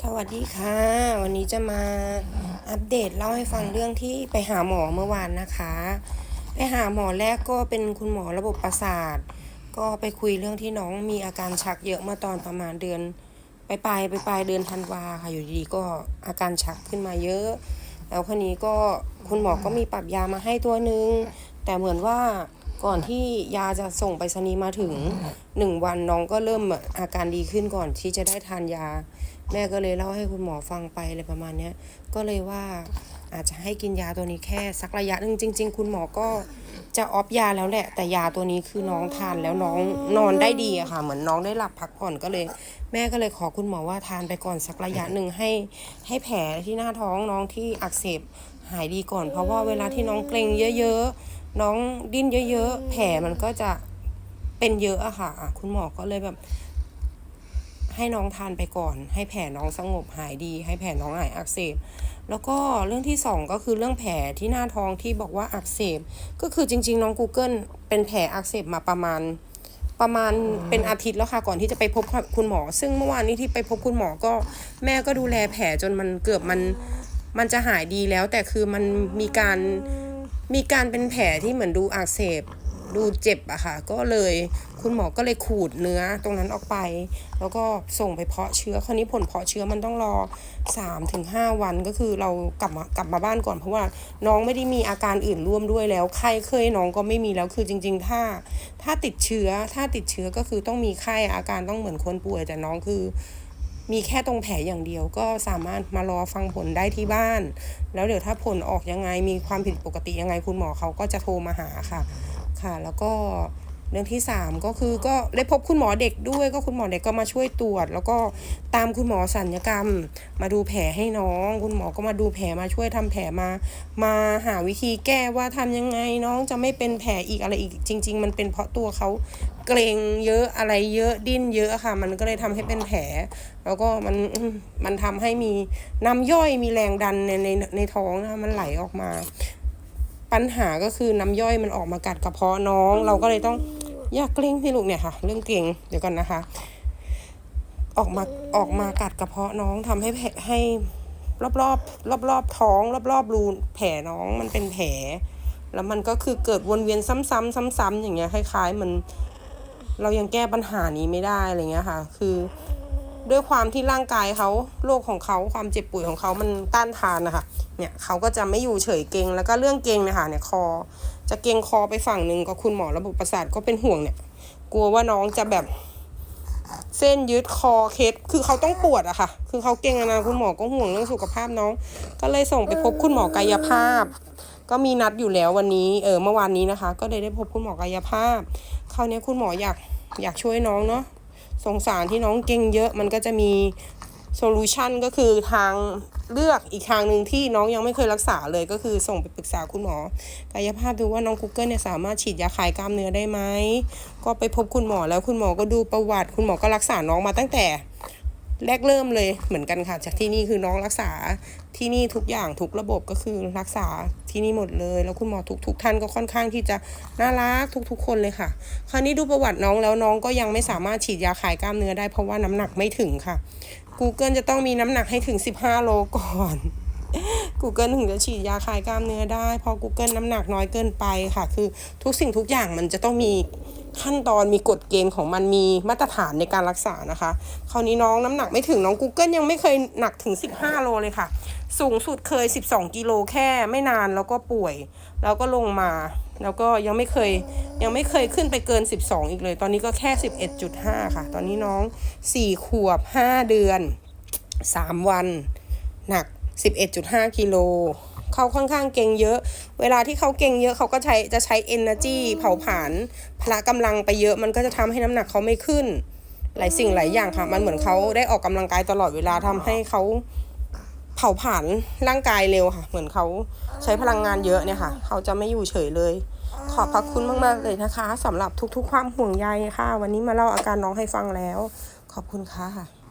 สวัสดีค่ะ วันนี้จะมาอัปเดตเล่าให้ฟังเรื่องที่ไปหาหมอเมื่อวานนะคะ ไปหาหมอแรกก็เป็นคุณหมอระบบประสาท ก็ไปคุยเรื่องที่น้องมีอาการชักเยอะเมื่อตอนประมาณเดือนไปปลายปลายเดือนธันวาค่ะอยู่ดีๆก็อาการชักขึ้นมาเยอะ แล้วคนนี้ก็คุณหมอก็มีปรับยามาให้ตัวหนึ่งแต่เหมือนว่า ก่อนที่ยาจะส่งไปรษณีย์มาถึงหนึ่งวันน้องก็เริ่มอาการดีขึ้นก่อนที่จะได้ทานยา แม่ก็เลยเล่าให้คุณหมอฟังไปอะไรประมาณเนี้ยก็เลยว่าอาจจะให้กินยาตัวนี้แค่สักระยะหนึ่งจริง ๆ คุณหมอก็จะออฟยาแล้วแหละ แต่ยาตัวนี้คือน้องทานแล้วน้องนอนได้ดีอะค่ะ เหมือนน้องได้หลับพักผ่อนก็เลย แม่ก็เลยขอคุณหมอว่าทานไปก่อนสักระยะหนึ่งให้ ให้แผลที่หน้าท้องน้องที่อักเสบหายดีก่อน เพราะว่าเวลาที่น้องเกร็งเยอะ ๆ น้องดิ้นเยอะๆ แผลมันก็จะเป็นเยอะอะค่ะ คุณหมอก็เลยแบบ ให้น้องทานไปก่อน ให้แผลน้องสงบหายดี ให้แผลน้องหายอักเสบ แล้วก็เรื่องที่สองก็คือเรื่องแผลที่หน้าท้องที่บอกว่าอักเสบ ก็คือจริง ๆ น้อง Google เป็นแผลอักเสบมาประมาณประมาณเป็นอาทิตย์แล้วค่ะ ก่อนที่จะไปพบคุณหมอ ซึ่งเมื่อวานนี้ที่ไปพบคุณหมอก็แม่ก็ดูแลแผลจนมันเกือบมันมันจะหายดีแล้ว แต่คือมันมีการ มีการเป็นแผลที่เหมือนดูอักเสบดูเจ็บอะค่ะ ก็เลยคุณหมอก็เลยขูดเนื้อตรงนั้นออกไป แล้วก็ส่งไปเพาะเชื้อ คราวนี้ผลเพาะเชื้อมันต้องรอ3ถึง5วันก็คือเรากลับมากลับมาบ้านก่อนเพราะว่าน้องไม่ได้มีอาการอื่นร่วมด้วยแล้วไข้เคยน้องก็ไม่มีแล้วคือจริง ๆ ถ้า ถ้าติดเชื้อถ้าติดเชื้อก็คือต้องมีไข้อาการต้องเหมือนคนป่วยแต่น้องคือ มีแค่ตรงแผลอย่างเดียวก็สามารถมารอฟังผลได้ที่บ้าน แล้วเดี๋ยวถ้าผลออกยังไงมีความผิดปกติยังไงคุณหมอเขาก็จะโทรมาหาค่ะ ค่ะ แล้วก็เรื่องที่ 3 ก็คือก็ได้พบคุณหมอเด็กด้วย ก็คุณหมอเด็กก็มาช่วยตรวจ แล้วก็ตามคุณหมอสัญญกรรม มาดูแผลให้น้อง คุณหมอก็มาดูแผลมาช่วยทำแผลมา มาหาวิธีแก้ว่าทำยังไงน้องจะไม่เป็นแผลอีกอะไรอีกจริง ๆ มันเป็นเพราะตัวเขา เกรงเยอะอะไรเยอะดิ้นเยอะค่ะ มันก็เลยทำให้เป็นแผล แล้วก็มันมันทำให้มีน้ำย่อยมีแรงดันในในในท้องนะคะมันไหลออกมา ปัญหาก็คือน้ำย่อยมันออกมากัดกระเพาะน้อง เราก็เลยต้องอย่าเกรงพี่ลูกเนี่ยค่ะ เรื่องเกรงเดี๋ยวก่อนนะคะ ออกมาออกมากัดกระเพาะน้องทำให้แผลให้รอบรอบรอบรอบท้อง รอบรอบรูแผลน้องมันเป็นแผล แล้วมันก็คือเกิดวนเวียนซ้ำๆซ้ำๆอย่างเงี้ยคล้ายๆ มัน เรายังแก้ปัญหานี้ไม่ได้อะไรเงี้ยค่ะ คือด้วยความที่ร่างกายเขาโรคของเขาความเจ็บป่วยของเขามันต้านทานนะคะเนี่ยเขาก็จะไม่อยู่เฉยเกงแล้วก็เรื่องเกงนะคะเนี่ยคอ จะเกงคอไปฝั่งหนึ่งก็คุณหมอระบบประสาทก็เป็นห่วงเนี่ย กลัวว่าน้องจะแบบเส้นยึดคอเคสคือเขาต้องปวดอะค่ะ คือเขาเก่งนะคุณหมอก็ห่วงเรื่องสุขภาพน้อง ก็เลยส่งไปพบคุณหมอกายภาพ ก็มีนัดอยู่แล้ววันนี้เออเมื่อวานนี้นะคะ ก็เลยได้พบคุณหมอกายภาพคราวนี้คุณหมออยากอยากช่วยน้องเนาะสงสารที่น้องเก่งเยอะมันก็จะมีโซลูชันก็คือทางเลือกอีกทางหนึ่งที่น้องยังไม่เคยรักษาเลยก็คือส่งไปปรึกษาคุณหมอกายภาพดูว่าน้อง Google เนี่ยสามารถฉีดยาคลายกล้ามเนื้อได้ไหมก็ไปพบคุณหมอแล้วคุณหมอก็ดูประวัติ คุณหมอก็รักษาน้องมาตั้งแต่แรกเริ่มเลยเหมือนกันค่ะ จากที่นี่คือน้องรักษา ที่นี่ทุกอย่างทุกระบบก็คือรักษาที่นี่หมดเลย แล้วคุณหมอทุกทุกท่านก็ค่อนข้างที่จะน่ารักทุก ๆ คนเลยค่ะ คราวนี้ดูประวัติน้องแล้วน้องก็ยังไม่สามารถฉีดยาคลายกล้ามเนื้อได้เพราะว่าน้ำหนักไม่ถึงค่ะ Google จะต้องมีน้ำหนักให้ถึง 15 โลก่อน Google ถึงจะฉีดยาคลายกล้ามเนื้อได้พราะ Google น้ำหนักน้อยเกินไปค่ะ คือทุกสิ่งทุกอย่างมันจะต้องมี ขั้นตอนมีกฎเกณฑ์ของมันมีมาตรฐานในการรักษานะคะ คราวนี้น้องน้ำหนักไม่ถึงน้อง Google ยังไม่เคยหนักถึง 15 โลเลยค่ะ สูงสุดเคย 12 กิโลแค่ไม่นานแล้วก็ป่วย แล้วก็ลงมา แล้วก็ยังไม่เคยยังไม่เคยขึ้นไปเกิน 12 อีกเลย ตอนนี้ก็แค่ 11.5 ค่ะ ตอนนี้น้อง 4 ขวบ 5 เดือน 3 วัน หนัก 11.5 กิโล เขาค่อนข้างเก่งเยอะ เวลาที่เขาเก่งเยอะเขาก็ใช้จะใช้ energy เผาผลาญพละกำลังไปเยอะมันก็จะทำให้น้ำหนักเขาไม่ขึ้น หลายสิ่งหลายอย่างค่ะ มันเหมือนเขาได้ออกกำลังกายตลอดเวลาทำให้เขาเผาผลาญร่างกายเร็วค่ะ เหมือนเขาใช้พลังงานเยอะเนี่ยค่ะ เขาจะไม่อยู่เฉยเลย ขอบพระคุณมากๆเลยนะคะสำหรับทุกๆ ความห่วงใยค่ะ วันนี้มาเล่าอาการน้องให้ฟังแล้ว ขอบคุณค่ะ